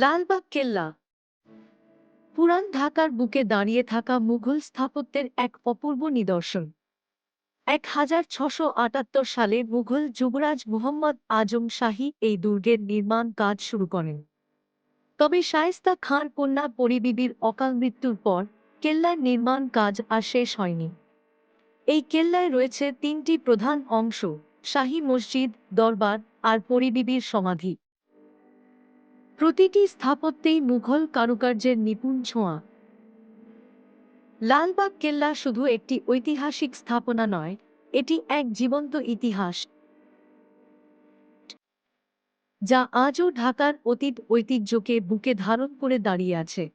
লালবাগ কেল্লা। পুরান ঢাকার বুকে দাঁড়িয়ে থাকা মুঘল স্থাপত্যের এক অপূর্ব নিদর্শন। এক হাজার ছশো আটাত্তর সালে মুঘল যুবরাজ মুহম্মদ আজম শাহী এই দুর্গের নির্মাণ কাজ শুরু করেন। তবে শায়েস্তা খান কন্যা পরিবিবির অকাল মৃত্যুর পর কেল্লার নির্মাণ কাজ আর শেষ হয়নি। এই কেল্লায় রয়েছে তিনটি প্রধান অংশ, শাহী মসজিদ, দরবার আর পরিবিবির সমাধি। প্রতিটি স্থাপত্যেই মুঘল কারুকার্যের নিপুণ ছোঁয়া। লালবাগ কেল্লা শুধু একটি ঐতিহাসিক স্থাপনা নয়, এটি এক জীবন্ত ইতিহাস। যা আজও ঢাকার অতীত ঐতিহ্যকে বুকে ধারণ করে দাঁড়িয়ে আছে।